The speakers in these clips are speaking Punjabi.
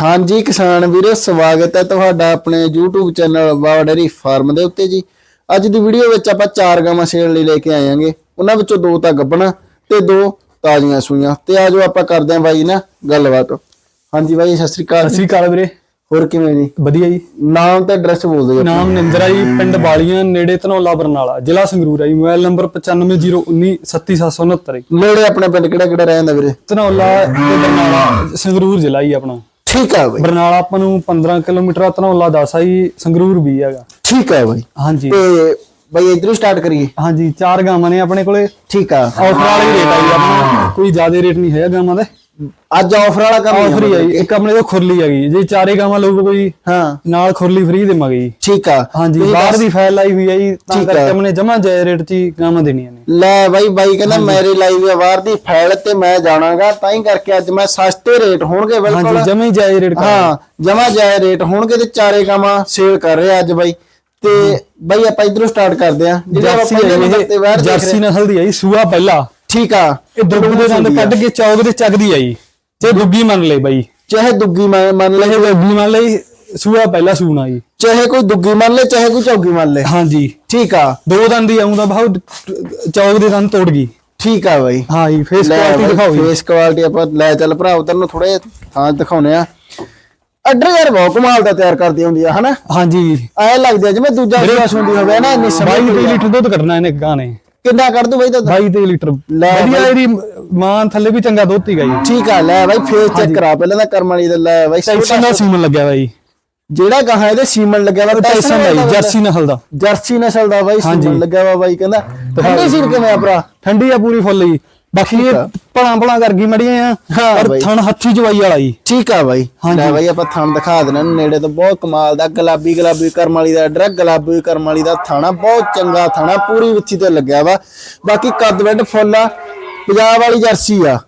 ਹਾਂਜੀ ਕਿਸਾਨ ਵੀਰੋ ਸਵਾਗਤ ਹੈ ਤੁਹਾਡਾ ਆਪਣੇ YouTube channel Wawa dairy farm ਦੇ ਉੱਤੇ ਜੀ। ਅੱਜ ਦੀ ਵੀਡੀਓ ਵਿੱਚ ਆਪਾਂ ਚਾਰ ਗਾਵਾਂ ਸੇਲ ਲਈ ਲੈ ਕੇ ਆਏਾਂਗੇ ਉਹਨਾਂ ਵਿੱਚੋਂ ਦੋ ਤਾਂ ਗੱਬਣਾ ਤੇ ਦੋ ਤਾਜ਼ੀਆਂ ਸੂਈਆਂ। ਤੇ ਆਜੋ ਆਪਾਂ ਕਰਦੇ ਆਂ ਬਾਈ ਨਾ ਗੱਲਬਾਤ। ਹਾਂਜੀ ਬਾਈ ਸਤਿ ਸ੍ਰੀ ਅਕਾਲ ਸਤਿ ਸ਼੍ਰੀ ਅਕਾਲ ਵੀਰੇ। ਹੋਰ ਕਿਵੇਂ ਜੀ? ਵਧੀਆ ਜੀ। ਨਾਮ ਤੇ ਐਡਰੈਸ ਬੋਲ ਦਿਓ ਨਾਮ ਨਿੰਦਰਾ ਜੀ ਪਿੰਡ ਬਾਲੀਆਂ ਨੇੜੇ ਧਨੌਲਾ ਬਰਨਾਲਾ ਜ਼ਿਲ੍ਹਾ ਸੰਗਰੂਰ ਹੈ ਜੀ। ਮੋਬਾਈਲ ਨੰਬਰ 9501937769 ਜੀ। ਨੇੜੇ ਆਪਣੇ ਪਿੰਡ ਕਿਹੜਾ ਕਿਹੜਾ ਰਹਿੰਦਾ ਵੀਰੇ? ਧਨੌਲਾ ਤੇ ਬਰਨਾਲਾ ਸੰਗਰੂਰ ਜ਼ਿਲ੍ਹਾ ਜੀ ਆਪਣਾ। ਠੀਕ ਹੈ ਬਾਈ। ਬਰਨਾਲਾ ਆਪਾਂ ਨੂੰ 15 ਕਿਲੋਮੀਟਰ ਆ, ਧਨੌਲਾ 10 ਆ ਜੀ ਸੰਗਰੂਰ ਵੀ ਹੈਗਾ। ਠੀਕ ਹੈ ਬਾਈ। ਹਾਂਜੀ। ਤੇ ਬਾਈ ਇਧਰੋਂ ਸਟਾਰਟ ਕਰੀਏ। ਹਾਂਜੀ ਚਾਰ ਗਾਵਾਂ ਨੇ ਆਪਣੇ ਕੋਲੇ। ਠੀਕ ਆ। ਆਫਰ ਵਾਲੀ ਰੇਟ ਆ ਜੀ ਆਪਣਾ। ਕੋਈ ਜ਼ਿਆਦਾ ਰੇਟ ਨਹੀਂ ਹੈਗਾ ਗਾਵਾਂ ਦਾ। ਅੱਜ ਆਫਰ ਵਾਲਾ ਕੰਮ ਆਫਰ ਹੀ ਆ ਜੀ। ਇੱਕ ਆਪਣੇ ਕੋਲ ਖੁਰਲੀ ਹੈਗੀ ਜੇ। ਚਾਰੇ ਗਾਵਾਂ ਲਊਗਾ ਕੋਈ ਹਾਂ। ਨਾਲ ਖੁਰਲੀ ਫ੍ਰੀ ਦੇਵਾਂਗੇ ਜੀ। ਠੀਕ ਆ। ਹਾਂਜੀ ਤੁਸੀਂ ਬਾਹਰ ਦੀ ਫਾਈਲ ਹੋਈ ਹੈ ਜੀ ਤਾਂ ਠੀਕ ਆ। ਕਰਕੇ ਆਪਣੇ ਜਮਾ ਜਾਇ ਰੇਟ 'ਚ ਹੀ ਗਾਵਾਂ ਦੇਣੀਆਂ ਨੇ। ਲੈ ਬਾਈ ਬਾਈ ਕਹਿੰਦਾ ਮੇਰੇ ਲਾਈਵ ਆ ਬਾਹਰ ਦੀ ਫਾਈਲ ਤੇ ਮੈਂ ਜਾਣਾਗਾ ਤਾਂ ਹੀ ਕਰਕੇ ਅੱਜ ਮੈਂ ਸਸਤੇ ਰੇਟ ਹੋਣਗੇ ਬਿਲਕੁਲ। ਹਾਂਜੀ ਜਮਾ ਹੀ ਜਾਇ ਰੇਟ ਹਾਂ ਜਮਾ ਜਾਏ ਰੇਟ ਹੋਣਗੇ ਤੇ ਚਾਰੇ ਕਾਮਾ ਸੇਲ ਕਰ ਰਹੇ ਅੱਜ ਬਾਈ। ਤੇ ਬਾਈ ਆਪਾਂ ਇਧਰੋਂ ਸਟਾਰਟ ਕਰਦੇ ਆ ਜਿਹੜੇ ਆਪਾਂ ਜਰਸੀ ਪਹਿਲੇ ਹੈ ਨੰਬਰ ਤੇ ਇਹ ਬਾਹਰ ਦੇਖ ਰਹੇ ਜਰਸੀ ਨਸਲ ਦੀ ਹੈ ਜੀ ਸੂਆ ਪਹਿਲਾ। ਠੀਕ ਆ। ਇਹ ਦੁੱਧ ਦੇ ਦੰਦ ਕੱਢ ਕੇ ਚੌਕ ਦੇ ਚੱਕਦੀ ਹੈ ਜੀ। ਜੇ ਦੁੱਗੀ ਮੰਨ ਲੈ ਬਾਈ। ਚਾਹੇ ਦੁੱਗੀ ਮੰਨ ਮੰਨ ਲੈ ਇਹ ਦੁੱਗੀ ਮੰਨ ਲਈ ਸੂਆ ਪਹਿਲਾ ਸੂਣਾ ਜੀ। ਚਾਹੇ ਕੋਈ ਦੁੱਗੀ ਮੰਨ ਲੈ ਚਾਹੇ ਕੋਈ ਚੌਗੀ ਮੰਨ ਲੈ ਹਾਂਜੀ। ਠੀਕ ਆ। ਦੋ ਦੰਦ ਹੀ ਆਉਂਦਾ ਬਹੁਤ ਚੌਕ ਦੇ ਦੰਦ ਤੋੜ ਗਈ। ਠੀਕ ਆ ਬਾਈ। ਹਾਂ ਜੀ ਫੇਸ ਕੁਆਲਿਟੀ ਦਿਖਾਓ ਜੀ। ਫੇਸ ਕੁਆਲਿਟੀ ਆਪਾਂ ਲੈ ਚੱਲ ਭਰਾ ਉਧਰ ਨੂੰ ਥੋੜੇ ਥਾਂ ਦਿਖਾਉਨੇ ਆ। ਅੱਡਰ ਯਾਰ ਬਹੁਤ ਕਮਾਲ ਦਾ ਤਿਆਰ ਕਰਦੀ ਹੁੰਦੀ ਆ ਹਨਾ? ਹਾਂਜੀ। ਐ ਲੱਗਦਾ ਜਿਵੇਂ ਦੂਜਾ ਹੁੰਦੀ ਹੋਵੇ ਨਾ ਇੰਨੀ 22 ਲੀਟਰ ਦੁੱਧ ਕੱਢਣਾ ਇਹਨੇ ਗਾਂ ਨੇ ਕਿੰਨਾ ਕੱਢ ਦੂ ਬਾਈ ਤਾਂ? 22 ਲੀਟਰ। ਲੈ ਵਧੀਆ ਇਹਦੀ ਮਾਂ ਥੱਲੇ ਵੀ ਚੰਗਾ ਦੁੱਧ ਹੀਗਾ ਜੀ ਠੀਕ ਆ ਲੈ ਬਾਈ ਫੇਸ ਚੈੱਕ ਕਰਾ ਪਹਿਲਾਂ ਤਾਂ ਕਰਮ ਵਾਲੀ ਦਾ ਲੈ ਬਾਈ ਟੈਕਸਨ ਦਾ ਸੀਮਨ ਲੱਗਿਆ ਬਾਈ। ਜਿਹੜਾ ਗਾਹਾਂ ਇਹਦੇ ਸੀਮਨ ਲੱਗਿਆ ਵਾ ਟੈਕਸਨ ਦਾ ਜਰਸੀ ਨਸਲ ਦਾ। ਜਰਸੀ ਨਸਲ ਦਾ ਬਾਈ। ਸੀਮਨ ਲੱਗਿਆ ਵਾ ਬਾਈ ਕਹਿੰਦਾ ਠੰਡੀ ਸੀਨ ਕਿਵੇਂ ਆ ਭਰਾ? ਠੰਡੀ ਆ ਪੂਰੀ ਫੁੱਲ ਜੀ। ਬਾਕੀ ਇਹ ਭਲਾਂ ਭਲਾਂ ਕਰ ਗਈ ਮੜੀਆਂ ਆ। ਹਾਂ ਪਰ ਬਾਈ। ਥਣ ਹੱਥੀ ਜਵਾਈ ਵਾਲਾ ਜੀ। ਠੀਕ ਆ ਬਾਈ। ਹਾਂਜੀ। ਲੈ ਬਾਈ ਆਪਾਂ ਥਣ ਦਿਖਾ ਦੇਣਾ ਨੇੜੇ ਤੋਂ ਬਹੁਤ ਕਮਾਲ ਦਾ ਗੁਲਾਬੀ ਗੁਲਾਬੀ ਕਰਮ ਵਾਲੀ ਦਾ ਡਰਗ ਗੁਲਾਬੀ ਕਰਮ ਵਾਲੀ ਦਾ ਥਾਣਾ ਬਹੁਤ ਚੰਗਾ ਥਾਣਾ ਪੂਰੀ ਵਿੱਚੀ ਤੇ ਲੱਗਿਆ ਵਾ। ਬਾਕੀ ਕੱਦ ਵੱਡ ਫੁੱਲ ਆ। ਪੰਜਾਬ ਵਾਲੀ ਜਰਸੀ ਆ।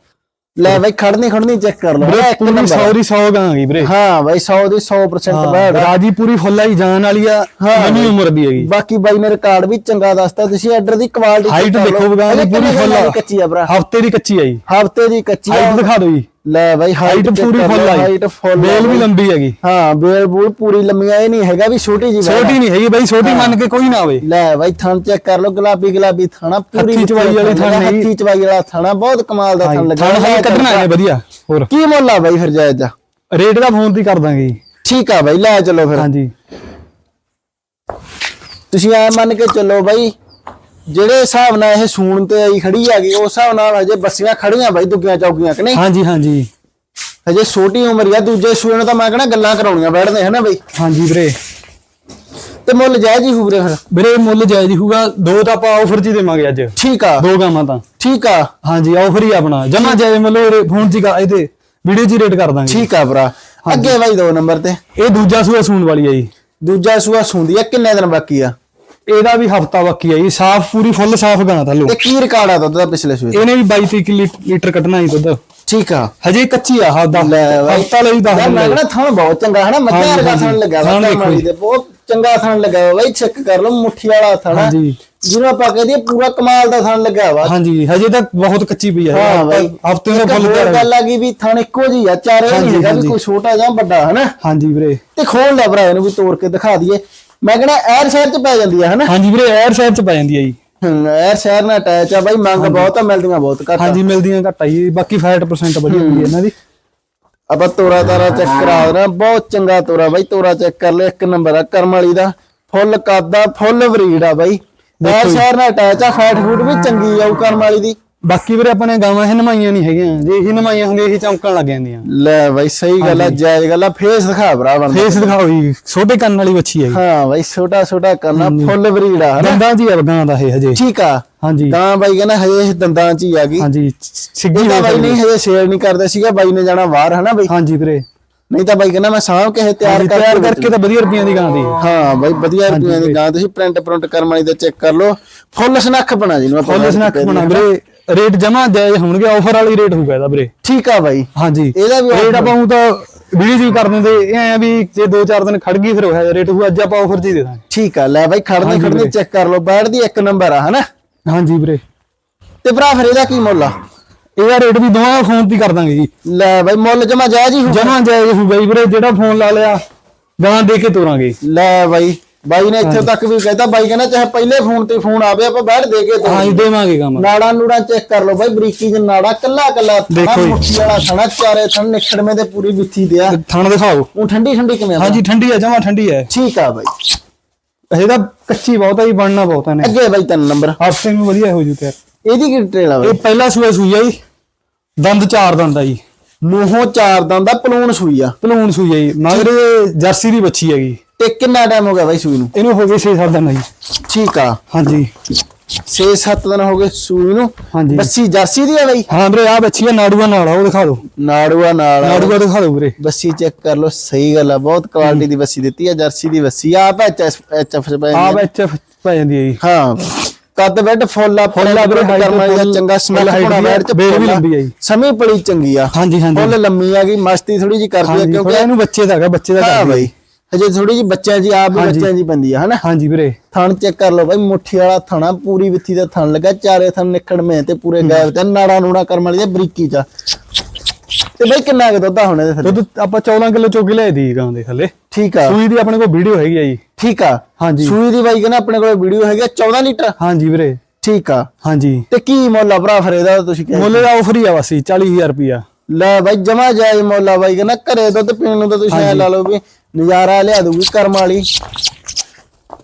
ਲੈ ਬਾਈ ਖੜਨੀ ਖੜਨੀ ਚੈੱਕ ਕਰ ਲਓ। ਵੀਰੇ ਇੱਕ ਨੰਬਰ 100 ਦੀ 100 ਗਾਂ ਗਈ ਵੀਰੇ। ਹਾਂ ਬਾਈ 100 ਦੀ 100% ਹਾਂ, ਬੈਠ। ਰਾਜੀ ਪੂਰੀ ਫੁੱਲ ਆਈ ਜਾਨ ਵਾਲੀ ਆ ਨਵੀਂ ਉਮਰ ਦੀ ਹੈਗੀ। ਬਾਕੀ ਬਾਈ ਨੇ ਰਿਕਾਰਡ ਵੀ ਚੰਗਾ ਦੱਸਤਾ। ਤੁਸੀਂ ਆਰਡਰ ਦੀ ਕੁਆਲਿਟੀ ਹਾਈਟ ਦੇਖੋ ਦੀ ਪੂਰੀ ਫੁੱਲ ਕੱਚੀ ਆ ਭਰਾ। ਹਫ਼ਤੇ ਦੀ ਕੱਚੀ ਆ ਜੀ ਹਫ਼ਤੇ ਦੀ ਕੱਚੀ ਹਾਈਟ ਦਿਖਾ ਦਿਓ ਜੀ। ਲੈ ਬਾਈ ਹਾਈਟ ਪੂਰੀ ਫੁੱਲ ਆਈ ਹਾਈਟ ਫੁੱਲ ਬੇਲ ਵੀ ਲੰਬੀ ਹੈਗੀ। ਹਾਂ ਬੇਲ ਬੂਲ ਪੂਰੀ ਲੰਮੀਆਂ ਇਹ ਨਹੀਂ ਹੈਗਾ ਵੀ ਛੋਟੀ ਜੀ ਛੋਟੀ ਨਹੀਂ ਹੈਗੀ ਬਾਈ ਛੋਟੀ ਮੰਨ ਕੇ ਕੋਈ ਨਾ ਆਵੇ। ਲੈ ਬਾਈ ਥਣ ਚੈੱਕ ਕਰ ਲਓ ਗੁਲਾਬੀ ਗੁਲਾਬੀ ਥਾਣਾ ਪੂਰੀ ਹੱਥੀ ਚਵਾਈ ਵਾਲੀ ਥਣ ਨਹੀਂ। ਹੱਥੀ ਚਵਾਈ ਵਾਲਾ ਥਾਣਾ ਬਹੁਤ ਕਮਾਲ ਦਾ ਥਣ ਲੱਗਾ ਥਣ ਹਾਈ ਕੱਢਣਾ ਹੈ ਵਧੀਆ ਹੋਰ। ਕੀ ਮੁੱਲ ਆ ਬਾਈ ਫਿਰ ਜਾਇਜ਼ ਦਾ ਰੇਟ ਦਾ ਫੋਨ ਤੇ ਕਰ ਦਾਂਗੇ ਜੀ। ਠੀਕ ਆ ਬਾਈ ਲੈ ਚਲੋ ਫਿਰ। ਹਾਂਜੀ ਤੁਸੀਂ ਐ ਮੰਨ ਕੇ ਚੱਲੋ ਬਾਈ ਜਿਹੜੇ ਹਿਸਾਬ ਨਾਲ ਇਹ ਸੂਣ ਤੇ ਆਈ ਖੜੀ ਹੈਗੀ ਉਸ ਹਿਸਾਬ ਨਾਲ ਹਜੇ ਬੱਸੀਆਂ ਖੜੀਆਂ ਬਾਈ ਦੁੱਗੀਆਂ ਚੌਕੀਆਂ ਕਿ ਨਹੀਂ? ਹਾਂਜੀ ਹਾਂਜੀ। ਹਜੇ ਛੋਟੀ ਉਮਰ ਆ ਦੂਜੇ ਸੂਏ ਨੂੰ ਤਾਂ ਮੈਂ ਕਹਣਾ ਗੱਲਾਂ ਕਰਾਉਣੀਆਂ ਬੈਠਦੇ ਹਨਾ ਬਾਈ? ਹਾਂਜੀ ਵੀਰੇ। ਤੇ ਮੁੱਲ ਜਾਇਜ਼ ਹੀ ਹੋਊ ਵੀਰੇ ਫਿਰ? ਵੀਰੇ ਮੁੱਲ ਜਾਇਜ਼ ਹੀ ਹੋਊਗਾ। ਦੋ ਤਾਂ ਆਪਾਂ ਆਫਰ 'ਚ ਹੀ ਦੇਵਾਂਗੇ ਅੱਜ। ਠੀਕ ਆ। ਦੋ ਗਾਵਾਂ ਤਾਂ। ਠੀਕ ਆ। ਹਾਂਜੀ ਆਫਰ ਹੀ ਆਪਣਾ। ਜਮਾ ਜਾਇਜ਼ ਮੁੱਲ ਫੋਨ 'ਚ ਇਹਦੇ ਵੀਡੀਓ 'ਚ ਰੇਟ ਕਰ ਦਾਂਗੇ। ਠੀਕ ਆ ਭਰਾ। ਅੱਗੇ ਬਾਈ ਦੋ ਨੰਬਰ ਤੇ। ਇਹ ਦੂਜਾ ਸੂਆ ਸੂਣ ਵਾਲੀ ਹੈ ਜੀ। ਦੂਜਾ ਸੂਆ ਸੁੰਦੀ ਆ ਕਿੰਨੇ ਦਿਨ ਬਾਕੀ ਆ? ਇਹਦਾ ਵੀ ਹਫਤਾ ਬਾਕੀ ਹੈ ਜੀ ਸਾਫ਼ ਪੂਰੀ ਫੁੱਲ ਸਾਫ਼ ਗਾਣਾ ਥੱਲੋਂ ਤੇ ਕੀ ਰਿਕਾਰਡ ਆ ਦੁੱਧ ਦਾ ਪਿਛਲੇ ਸੂਏ ਇਹਨੇ ਵੀ 22 30 ਲੀਟਰ ਕੱਢਣਾ ਜੀ ਦੁੱਧ। ਠੀਕ ਆ। ਹਜੇ ਕੱਚੀ ਆ ਲੈ ਬਾਈ। ਹਫਤਾ ਲਈ ਯਾਰ ਮੈਂ ਕਹਿੰਦਾ ਥਣ ਬਹੁਤ ਚੰਗਾ ਹਨਾ ਮੱਝਾਂ ਹਾਂਜੀ, ਵਰਗਾ। ਥਣ ਲੱਗਾ ਵਾ ਜੀ। ਦੇ ਬਹੁਤ ਚੰਗਾ ਥਣ ਲੱਗਾ ਵਾ ਬਾਈ ਚੈੱਕ ਕਰ ਲਓ ਮੁੱਠੀ ਵਾਲਾ ਥਣ ਆ। ਹਾਂਜੀ। ਜਿਹਨੂੰ ਆਪਾਂ ਕਹਦੇ ਪੂਰਾ ਕਮਾਲ ਦਾ ਥਣ ਲੱਗਾ ਵਾ। ਹਾਂਜੀ ਹਜੇ ਤਾਂ ਬਹੁਤ ਕੱਚੀ ਪਈ ਹੈ ਹਾਂ ਬਾਈ। ਹਫ਼ਤੇ ਦਾ ਫੁੱਲ ਹੈ। ਗੱਲ ਆ ਗਈ ਵੀ ਥਣ ਇੱਕੋ ਜੀ ਆ ਚਾਰੇ ਨਹੀਂ ਹੈਗਾ ਵੀ। ਕੋਈ ਛੋਟਾ ਜਾਂ ਵੱਡਾ ਹਨਾ? ਹਾਂਜੀ ਵੀਰੇ। ਤੇ ਖੋਲ ਲੈ ਭਰਾ ਇਹਨੂੰ ਵੀ ਤੋੜ ਕੇ ਦਿਖਾ ਦਈਏ। ਮੈਂ ਕਹਿੰਦਾ ਐਰ ਸ਼ਹਿਰ ਚ ਪੈ ਜਾਂਦੀ ਆ ਹਨਾ? ਹਾਂਜੀ ਵੀਰੇ ਐਰ ਸਾਹਿਬ 'ਚ ਪੈ ਜਾਂਦੀ ਹੈ ਜੀ। ਹਮ, ਐਰ ਸ਼ਹਿਰ ਨਾਲ ਅਟੈਚ ਆ ਬਾਈ ਮੰਗ ਬਹੁਤ ਆ ਮਿਲਦੀਆਂ ਬਹੁਤ ਘੱਟ ਆ। ਹਾਂਜੀ ਮਿਲਦੀਆਂ ਘੱਟ ਆ ਜੀ। ਬਾਕੀ 60% ਵਧੀਆ ਹੁੰਦੀ ਹੈ ਇਹਨਾਂ ਦੀ। ਆਪਾਂ ਤੋਰਾ ਤਾਰਾ ਚੈੱਕ ਕਰਾ ਦੇਣਾ ਬਹੁਤ ਚੰਗਾ ਤੋਰਾ ਬਾਈ ਤੋਰਾ ਚੈੱਕ ਕਰ ਲੈ ਇੱਕ ਨੰਬਰ ਆ ਕਰਮ ਵਾਲੀ ਦਾ। ਫੁੱਲ ਕਾਦਾ ਫੁੱਲ ਬਰੀਡ ਆ ਬਾਈ। ਐਰ ਸ਼ਹਿਰ ਨਾਲ ਅਟੈਚ ਆ ਫੈਟ ਫੂਡ ਵੀ ਚੰਗੀ ਆ ਉਹ ਕਰਮ ਵਾਲੀ ਦੀ। ਬਾਕੀ ਵੀਰੇ ਆਪਣੇ ਗਾਵਾਂ ਇਹ ਨਮਾਈਆਂ ਨਹੀਂ ਹੈਗੀਆਂ। ਜੇ ਇਹ ਨਮਾਈਆਂ ਹੁੰਦੀਆਂ ਇਹ ਚਮਕਣ ਲੱਗ ਜਾਂਦੀਆਂ। ਲੈ ਬਾਈ ਸਹੀ ਗੱਲ ਆ ਜਾਇਜ਼ ਗੱਲ ਆ। ਫੇਸ ਦਿਖਾ ਭਰਾ ਬਣਦਾ ਫੇਸ ਦਿਖਾਓ ਜੀ। ਛੋਟੇ ਕੰਨ ਵਾਲੀ ਬੱਚੀ ਹੈ ਜੀ। ਹਾਂ ਬਾਈ ਛੋਟਾ ਛੋਟਾ ਕਰਨਾ ਫੁੱਲ ਬਰੀਡ ਆ ਦੰਦਾਂ ਜੀ ਆ ਗਾਂ ਦਾ ਇਹ ਹਜੇ। ਠੀਕ ਆ। ਹਾਂਜੀ। ਤਾਂ ਬਾਈ ਕਹਿੰਦਾ ਹਜੇ ਇਹ ਦੰਦਾਂ ਚ ਹੀ ਆ ਗਈ। ਹਾਂਜੀ। ਸਿੱਗੀ ਬਾਈ ਨਹੀਂ ਹਜੇ ਸ਼ੇਅਰ ਨਹੀਂ ਕਰਦਾ ਸੀਗਾ ਬਾਈ ਨੇ ਜਾਣਾ ਬਾਹਰ ਹਨਾ ਬਾਈ? ਹਾਂਜੀ ਵੀਰੇ। ਨਹੀਂ ਤਾਂ ਬਾਈ ਕਹਿੰਦਾ ਮੈਂ ਸਾਂਭ ਕੇ ਤਿਆਰ ਕਰਕੇ ਤਿਆਰ ਕਰਕੇ ਤਾਂ ਵਧੀਆ ਰੁਪਈਆਂ ਦੀ ਗਾਂ ਦੀ ਹਾਂ ਬਾਈ ਵਧੀਆ ਰੁਪਈਆਂ ਦੀ ਗਾਂ। ਤੁਸੀਂ ਪ੍ਰਿੰਟ ਪ੍ਰਿੰਟ ਵਾਲੀ ਦਾ ਚੈੱਕ ਕਰ ਲਓ। ਫੁੱਲ ਸਨੱਖ ਬਣਾ ਜਿਹਨੂੰ ਆਪਾਂ ਫੁੱਲ ਸਨੱਖ ਬਣਾ ਵੀਰੇ। ਰੇਟ ਜਮਾ ਜਾਇਜ਼ ਹੋਣਗੇ ਆਫਰ ਵਾਲੀ ਰੇਟ ਹੋਊਗਾ ਇਹਦਾ ਵੀਰੇ। ਠੀਕ ਆ ਬਾਈ। ਹਾਂਜੀ। ਇਹਦਾ ਵੀ ਰੇਟ ਆਪਾਂ ਉਹ ਤਾਂ ਵੀਡੀਓ ਜੀ ਕਰ ਦਿੰਦੇ ਇਹ ਐ ਵੀ ਜੇ 2-4 ਦਿਨ ਖੜ ਗਈ ਫਿਰ ਉਹ ਰੇਟ ਹੋਊ ਅੱਜ ਆਪਾਂ ਆਫਰ ਜੀ ਦੇ ਦਾਂਗੇ। ਠੀਕ ਆ ਲੈ ਬਾਈ ਖੜਨੇ ਖੜਨੇ। ਚੈੱਕ ਕਰ ਲਓ ਬੈਠ ਦੀ ਇੱਕ ਨੰਬਰ ਆ ਹਨਾ? ਹਾਂਜੀ ਵੀਰੇ। ਤੇ ਭਰਾ ਫਿਰ ਇਹਦਾ ਕੀ ਮੁੱਲ ਆ? ਇਹਦਾ ਰੇਟ ਵੀ ਦੋਵਾਂ ਫੋਨ ਤੇ ਕਰ ਦਾਂਗੇ ਜੀ। ਲੈ ਬਾਈ ਮੁੱਲ ਜਮਾ ਜਾਇਜ਼ ਹੀ ਹੋਊ। ਜਮਾ ਜਾਇਜ਼ ਹੋਊਗਾ ਜੀ ਵੀਰੇ ਜਿਹੜਾ ਫੋਨ ਲਾ ਲਿਆ ਗਾਂ ਦੇ ਕੇ ਤੋਰਾਂਗੇ। ਲੈ ਬਾਈ ਬਾਈ ਨੇ ਇੱਥੇ ਤੱਕ ਵੀ ਕਹਿੰਦਾ ਬਾਈ ਕਹਿੰਦਾ ਚਾਹੇ ਪਹਿਲੇ ਫੋਨ ਤੇ ਫੋਨ ਆਵੇ ਆਪਾਂ ਬੈਠ ਦੇ ਕੇ ਹਾਂ ਜੀ ਦੇਵਾਂਗੇ ਕੰਮ। ਨਾੜਾ ਨੂੜਾ ਚੈੱਕ ਕਰ ਲਓ ਬਾਈ ਬਰੀਕੀ ਚ ਨਾੜਾ ਕੱਲਾ ਕੱਲਾ ਦੇਖੋ ਜੀ। ਮੁੱਠੀ ਵਾਲਾ ਥਣਾ ਚਾਰੇ ਥਣ ਨਿਖੜਵੇਂ ਦੇ ਪੂਰੀ ਵਿੱਥੀ ਦੇ ਆ। ਥਣ ਦਿਖਾਓ। ਉਹ ਠੰਡੀ ਠੰਡੀ ਕਿਵੇਂ ਆ? ਹਾਂਜੀ ਠੰਡੀ ਹੈ ਜਮਾ ਠੰਡੀ ਹੈ ਠੀਕ ਆ ਬਾਈ। ਇਹਦਾ ਕੱਚੀ ਬਹੁਤ ਹੈ ਜੀ ਬਣਨਾ ਬਹੁਤ ਹੈ ਨੇ ਅੱਗੇ ਬਾਈ ਤਿੰਨ ਨੰਬਰ। ਹਫ਼ਤੇ ਨੂੰ ਵਧੀਆ ਹੋ ਜੂ ਤੇ ਇਹਦੀ ਕੀ ਡਿਟੇਲ ਆ ਬਾਈ? ਇਹ ਪਹਿਲਾ ਸੂਆ ਸੂਈ ਆ ਜੀ। ਦੰਦ ਚਾਰ ਦੰਦ ਆ ਜੀ। ਮੂੰਹੋਂ ਚਾਰ ਦੰਦ ਦਾ ਪਲੂਣ ਸੂਈ ਆ। ਭਲੂਣ ਸੂਈ ਆ ਜੀ। ਮਗਰ ਇਹ ਜਰਸੀ ਦੀ ਬੱਚੀ ਹੈਗੀ। ਤੇ ਕਿੰਨਾ ਟਾਈਮ ਹੋ ਗਿਆ ਬਾਈ ਸੂਈ ਨੂੰ? ਇਹਨੂੰ ਹੋ ਗਏ 6-7 ਦਿਨ ਆ ਜੀ ਠੀਕ ਆ। ਹਾਂਜੀ। 6-7 ਦਿਨ ਹੋ ਗਏ ਸੂਈ ਨੂੰ। ਹਾਂਜੀ। ਬੱਸੀ ਜਰਸੀ ਦੀ ਆ ਬਾਈ? ਹਾਂ ਵੀਰੇ ਆ ਬੱਚੀ ਆ ਨਾੜੂਆ ਨਾਲ ਆ ਉਹ ਦਿਖਾ ਦਿਓ। ਨਾੜੂਆ ਨਾਲ ਆ। ਨਾੜੂਆ ਦਿਖਾ ਦਿਓ ਵੀਰੇ। ਬੱਸੀ ਚੈੱਕ ਕਰ ਲਓ ਸਹੀ ਗੱਲ ਆ ਬਹੁਤ ਕੁਆਲਿਟੀ ਦੀ ਬੱਸੀ ਦਿੱਤੀ ਆ ਜਰਸੀ ਦੀ ਬੱਸੀ। ਆ। ਆਪ ਐਚ ਐਫ ਆ ਵਿੱਚ ਪੈ ਜਾਂਦੀ ਹੈ ਜੀ। ਹਾਂ। ਕੱਦ ਬੈੱਡ ਫੁੱਲ ਆ ਫੁੱਲ ਆ ਵੀਰੇ, height ਦਾ ਫੁੱਲ- ਚੰਗਾ ਸਮੈਲ height ਹੋਣਾ ਦੀ ਆ, ਬੇਲ ਵੀ। ਲੰਬੀ ਆ ਜੀ। ਸਮੀ ਚੰਗੀ ਆ। ਹਾਂਜੀ ਹਾਂਜੀ। ਫੁੱਲ ਲੰਮੀ ਆ ਗਈ ਮਸਤੀ ਥੋੜੀ ਜੀ ਕਰਦੀ ਆ ਹਾਂਜੀ ਕਿਉਂਕਿ ਇਹਨੂੰ ਬੱਚੇ ਦਾ ਹੈਗਾ ਬੱਚੇ ਦਾ ਹਾਂ। ਬਾਈ। ਹਜੇ ਥੋੜੀ ਜੀ ਬੱਚਿਆਂ ਜੀ ਆਪ ਵੀ। ਬੱਚਿਆਂ ਜੀ ਬੰਦੀ ਆ ਹਨਾ? ਹਾਂਜੀ ਵੀਰੇ। ਥਣ ਚੈੱਕ ਕਰ ਲਓ ਬਾਈ ਮੁੱਠੀ ਵਾਲਾ ਥਣਾ ਪੂਰੀ ਵਿੱਥੀ ਦਾ ਥਣ ਲੱਗਾ ਚਾਰੇ ਥਣ ਨਿਕੜਵੇਂ ਤੇ ਪੂਰੇ ਗਾਇਬ ਤੇ ਨਾੜਾ ਨੂੜਾ ਕਰਮ ਵਾਲੀ ਦੇ ਬਰੀਕੀ ਚ। ਤੇ ਬਾਈ ਕਿੰਨਾ ਕੁ ਦੁੱਧ ਆ ਹੁਣ ਇਹਦੇ ਥੱਲੇ? ਦੁੱਧ ਆਪਾਂ 14 ਕਿਲੋ ਚੋਕੇ ਲਿਆਏ ਦੀ ਗਾਂ ਦੇ ਥੱਲੇ। ਠੀਕ ਆ। ਸੂਈ ਦੀ ਆਪਣੇ ਕੋਲ ਵੀਡੀਓ ਹੈਗੀ ਆ ਜੀ। ਠੀਕ ਆ। ਹਾਂਜੀ। ਸੂਈ ਦੀ ਬਾਈ ਕਹਿੰਦਾ ਆਪਣੇ ਕੋਲ ਵੀਡੀਓ ਹੈਗੀ ਆ 14 ਲੀਟਰ? ਹਾਂਜੀ ਵੀਰੇ। ਠੀਕ ਆ। ਹਾਂਜੀ। ਤੇ ਕੀ ਮੁੱਲ ਆ ਭਰਾ ਫਿਰ ਇਹਦਾ ਤੁਸੀਂ ਕਹਿੰਦੇ ਮੁੱਲ ਦਾ ਆਫਰ ਹੀ ਆ ਬਸ ਜੀ 40000 ਰੁਪਿਆ ਲੈ ਬਾਈ ਜਮਾ ਜਾਇਜ਼ ਮੁੱਲ ਆ ਬਾਈ ਕਹਿੰਦਾ ਘਰੇ ਦੁੱਧ ਪੀਣ ਨੂੰ ਤਾਂ ਤੁਸੀਂ ਐ ਲਾ ਲਓ ਵੀ ਨਜ਼ਾਰਾ ਲਿਆ ਦੂਗੀ ਕਰਮ ਵਾਲੀ।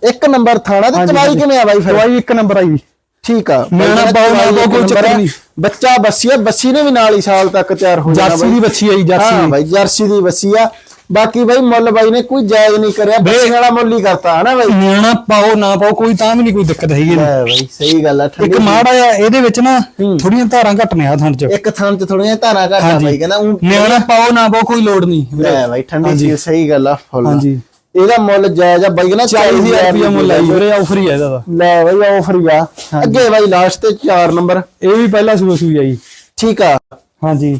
ਇੱਕ ਨੰਬਰ ਥਾਣਾ ਤੇ ਚਵਾਈ ਕਿਵੇਂ ਆ ਬਾਈ ਫਿਰ? ਦਵਾਈ ਇੱਕ ਨੰਬਰ ਆਈ ਠੀਕ ਆ। ਬਾਈ ਪਾਓ ਨਾ ਕੋਈ ਚੱਕਰ। ਨਹੀਂ। ਬੱਚਾ ਬੱਸੀ ਆ ਬੱਸੀ ਨੇ ਵੀ ਨਾਲ ਹੀ ਸਾਲ ਤੱਕ ਤਿਆਰ ਹੋ ਜਾਣਾ ਜਰਸੀ ਦੀ ਬੱਚੀ ਆਈ ਜਰਸੀ। ਹਾਂ ਬਾਈ ਜਰਸੀ ਦੀ ਬੱਸੀ ਆ। ਬਾਕੀ ਬਾਈ ਮੁੱਲ ਬਾਈ ਨੇ ਕੋਈ ਜਾਇਜ਼ ਨਹੀਂ ਕਰਿਆ ਬੱਚੇ ਵਾਲਾ ਮੁੱਲ ਹੀ ਕਰਤਾ ਹਨਾ ਬਾਈ? ਨਿਆਣਾ ਪਾਓ ਨਾ ਪਾਓ ਕੋਈ ਤਾਂ ਵੀ ਨਹੀਂ ਕੋਈ ਦਿੱਕਤ ਹੈਗੀ ਇਹਨੂੰ। ਲੈ ਬਾਈ ਸਹੀ ਗੱਲ ਆ ਇੱਕ ਮਾੜਾ ਆ ਇਹਦੇ ਵਿੱਚ ਨਾ ਥੋੜੀਆਂ ਧਾਰਾਂ ਘੱਟ ਨੇ ਆ ਥਣ ਚ। ਇੱਕ ਥਾਂ ਚ ਥੋੜੀਆਂ ਧਾਰਾਂ ਘਾਟਾ ਹਾਂਜੀ। ਬਾਈ ਕਹਿੰਦਾ ਊਂ- ਨਿਆਣਾ ਪਾਓ ਨਾ ਪਾਓ ਕੋਈ ਲੋੜ ਨਹੀਂ। ਵੀਰੇ। ਲੈ ਬਾਈ ਠੰਡੀ ਸੀ ਸਹੀ ਗੱਲ ਆ ਫੁੱਲ। ਹਾਂਜੀ। ਇਹਦਾ ਮੁੱਲ ਜਾਇਜ਼ ਆ ਬਾਈ ਕਹਿੰਦਾ 40000 ਰੁਪਿਆ ਮੁੱਲ ਆਈ ਵੀਰੇ ਆਫਰ ਹੀ ਆ ਇਹਦਾ ਤਾਂ। ਲੈ ਬਾਈ ਆਫਰ ਹੀ ਆ। ਅੱਗੇ ਬਾਈ ਲਾਸਟ ਤੇ 4 ਨੰਬਰ। ਇਹ ਵੀ ਪਹਿਲਾ ਸੂਆ ਸੂਈ ਆਈ ਠੀਕ ਆ। ਹਾਂਜੀ।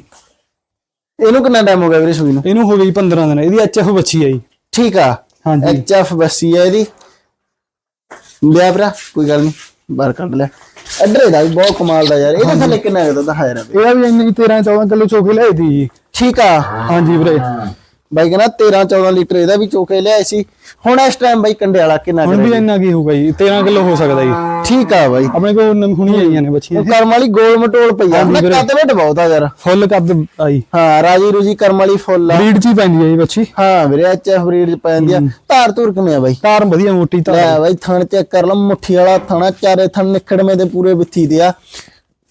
ਇਹਨੂੰ ਕਿੰਨਾ ਟਾਈਮ ਹੋ ਗਿਆ ਵੀਰੇ ਸੂਈ ਨੂੰ? ਇਹਨੂੰ ਹੋ ਗਈ 15 ਦਿਨ ਇਹਦੀ ਐਚਐਫ ਬੱਚੀ ਆਈ ਠੀਕ ਆ। ਹਾਂਜੀ। ਐਚ ਐਫ ਬੱਸੀ ਆ ਇਹਦੀ। ਲਿਆ ਭਰਾ ਕੋਈ ਗੱਲ ਨਹੀਂ ਬਾਹਰ ਕੱਢ ਲੈ ਅਡਰੇ ਦਾ ਵੀ ਬਹੁਤ ਕਮਾਲ ਦਾ ਯਾਰ ਇਹਦੇ ਥੱਲੇ ਕਿੰਨਾ ਹੈ ਦੁੱਧ ਹਾਇਰ ਆ? ਇਹਦਾ ਵੀ ਇੰਨੀ 13 14 ਕਿਲੋ ਚੋਕੇ ਲਿਆਈ ਦੀ ਜੀ। ਠੀਕ ਆ। ਹਾਂਜੀ ਵੀਰੇ। ਬਾਈ ਕਹਿੰਦਾ 13 14 ਲੀਟਰ ਇਹਦਾ ਵੀ ਚੋਕੇ ਲਿਆਏ ਸੀ। ਹੁਣ ਇਸ ਟਾਈਮ ਬਾਈ ਕੰਡੇ ਵਾਲਾ ਕਿੰਨਾ ਹੁਣ ਵੀ ਇੰਨਾ ਕੀ ਹੋਊਗਾ ਜੀ? 13 ਕਿਲੋ ਹੋ ਸਕਦਾ ਜੀ। ਠੀਕ ਆ ਬਾਈ। ਆਪਣੇ ਕੋਲ ਹੁਣੀ ਆਈਆਂ ਨੇ ਬੱਚੀਆਂ। ਕਰਮ ਵਾਲੀ ਗੋਲ ਮਟੋਲ ਪਈ ਆ। ਨਾ। ਕੱਦ ਬਹੁਤ ਆ ਯਾਰ। ਫੁੱਲ ਕੱਦ ਆਈ। ਹਾਂ ਰਾਜੀ ਰੂਜੀ ਕਰਮ ਵਾਲੀ ਫੁੱਲ ਆ। ਬਰੀਡ ਚ ਹੀ ਪੈਂਦੀ ਹੈ ਜੀ ਬੱਚੀ। ਹਾਂ ਵੀਰੇ ਐਚ ਐਫ ਬਰੀਡ ਚ ਪੈਂਦੀ ਆ। ਧਾਰ ਧੂਰ ਕਿਵੇਂ ਆ ਬਾਈ? ਧਾਰ ਵਧੀਆ ਮੋਟੀ ਧਾਰ। ਲੈ ਬਾਈ ਥਣ ਚੈੱਕ ਕਰ ਲਾ ਮੁੱਠੀ ਵਾਲਾ ਥਣਾ ਚਾਰੇ ਥਣ ਨਿਖੜਵੇਂ ਦੇ ਪੂਰੇ ਵਿੱਥੀ ਦੇ ਆ।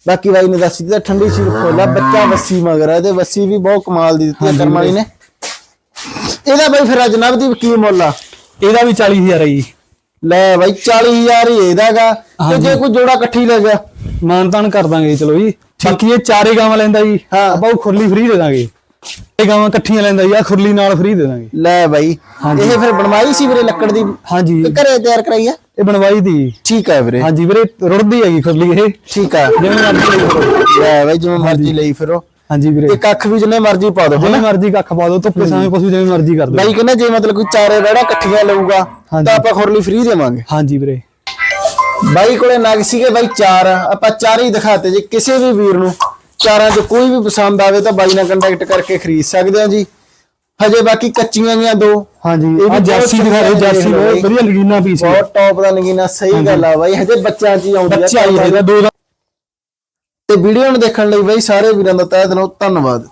ਬਾਕੀ ਬਾਈ ਨੇ ਦੱਸੀ ਦਿੱਤਾ ਠੰਡੀ ਸੀਰ ਖੋਲਾ ਬੱਚਾ ਵੱਸੀ ਮਗਰ ਆ, ਇਹਦੇ ਵੱਸੀ ਵੀ ਬਹੁਤ ਕਮਾਲ ਦੀ ਦਿੱਤੀ ਆ ਕਰਮ ਵਾਲੀ ਨੇ। ਇਹਦਾ ਬਾਈ ਫਿਰ ਅਜਨਬ ਦੀ ਕੀ ਮੁੱਲ ਆ? ਇਹਦਾ ਵੀ 40000 ਹੈ ਜੀ। ਲੈ ਬਾਈ 40000 ਹੀ ਇਹਦਾਗਾ। ਤੇ ਜੇ ਕੋਈ ਜੋੜਾ ਇਕੱਠੀ ਲੈ ਗਿਆ? ਮਾਨਤਾਨ ਕਰ ਦਾਂਗੇ ਜੀ, ਚਲੋ ਜੀ। ਬਾਕੀ ਇਹ ਚਾਰੇ ਗਾਵਾਂ ਲੈਂਦਾ ਜੀ। ਹਾਂ। ਆਪਾਂ ਉਹ ਖੁਰਲੀ ਫ੍ਰੀ ਦੇ ਦਾਂਗੇ। ਇਹ ਗਾਵਾਂ ਇਕੱਠੀਆਂ ਲੈਂਦਾ ਜੀ ਆ ਖੁਰਲੀ ਨਾਲ ਫ੍ਰੀ ਦੇ ਦਾਂਗੇ। ਲੈ ਬਾਈ ਇਹ ਫਿਰ ਬਣਵਾਈ ਸੀ ਵੀਰੇ ਲੱਕੜ ਦੀ? ਹਾਂਜੀ। ਤੇ ਘਰੇ ਤਿਆਰ ਕਰਾਈ ਆ? ਇਹ ਬਣਵਾਈ ਦੀ। ਠੀਕ ਆ ਵੀਰੇ। ਹਾਂਜੀ ਵੀਰੇ ਰੁੜਦੀ ਹੈਗੀ ਖੁਰਲੀ ਇਹ। ਠੀਕ ਆ। ਜਿਵੇਂ ਮਰਜ਼ੀ ਲਈ ਕਰੋ। ਲੈ ਬਾਈ ਜਿਵੇਂ ਮਰਜ਼ੀ ਲਈ ਫਿਰੋ। ਹਾਂਜੀ ਵੀਰੇ। ਤੇ ਕੱਖ ਵੀ ਜਿੰਨੇ ਮਰਜ਼ੀ ਪਾ ਦੋ ਜਿਵੇਂ ਮਰਜ਼ੀ ਕੱਖ ਪਾ ਦਿਓ ਧੁੱਪੇ ਸਾਵੇਂ ਪਸ਼ੂ ਜਿਵੇਂ ਮਰਜ਼ੀ ਕਰ ਦਿਓ। ਬਾਈ ਕਹਿੰਦਾ ਜੇ ਮਤਲਬ ਕੋਈ ਚਾਰੇ ਰੜਾ ਇਕੱਠੀਆਂ ਲਊਗਾ। ਤਾਂ ਆਪਾਂ ਖੁਰਲੀ ਫ੍ਰੀ ਦੇਵਾਂਗੇ। ਹਾਂਜੀ ਵੀਰੇ। ਬਾਈ ਕੋਲੇ ਨਗ ਸੀਗੇ ਬਾਈ ਚਾਰ ਆਪਾਂ ਚਾਰ ਹੀ ਦਿਖਾਤੇ ਜੇ ਕਿਸੇ ਵੀ ਵੀਰ ਨੂੰ। ਚਾਰਾਂ ਚ ਕੋਈ ਵੀ ਪਸੰਦ ਆਵੇ ਤਾਂ ਬਾਈ ਨਾਲ ਕੰਟੈਕਟ ਕਰਕੇ ਖਰੀਦ ਸਕਦੇ ਆ ਜੀ। ਹਜੇ ਬਾਕੀ ਕੱਚੀਆਂ ਗੀਆਂ ਦੋ। ਹਾਂਜੀ ਇਹ ਜਰਸੀ ਦਿਖਾ ਰਹੇ ਜਰਸੀ ਬਹੁਤ। ਵਧੀਆ ਨਗੀਨਾ ਪੀਸ ਬਹੁਤ ਟੌਪ ਦਾ ਨਗੀਨਾ ਸਹੀ ਗੱਲ ਆ ਬਾਈ ਹਜੇ ਬੱਚਿਆਂ ਚ ਹੀ ਆਉਂਦੀ ਆ। ਬੱਚਾ ਹੀ ਹੈਗਾ ਦਾ ਤੇ ਵੀਡੀਓ ਨੂੰ ਦੇਖਣ ਲਈ ਬਈ ਸਾਰੇ ਵੀਰਾਂ ਦਾ ਤਹਿ ਦਿਲੋਂ ਧੰਨਵਾਦ।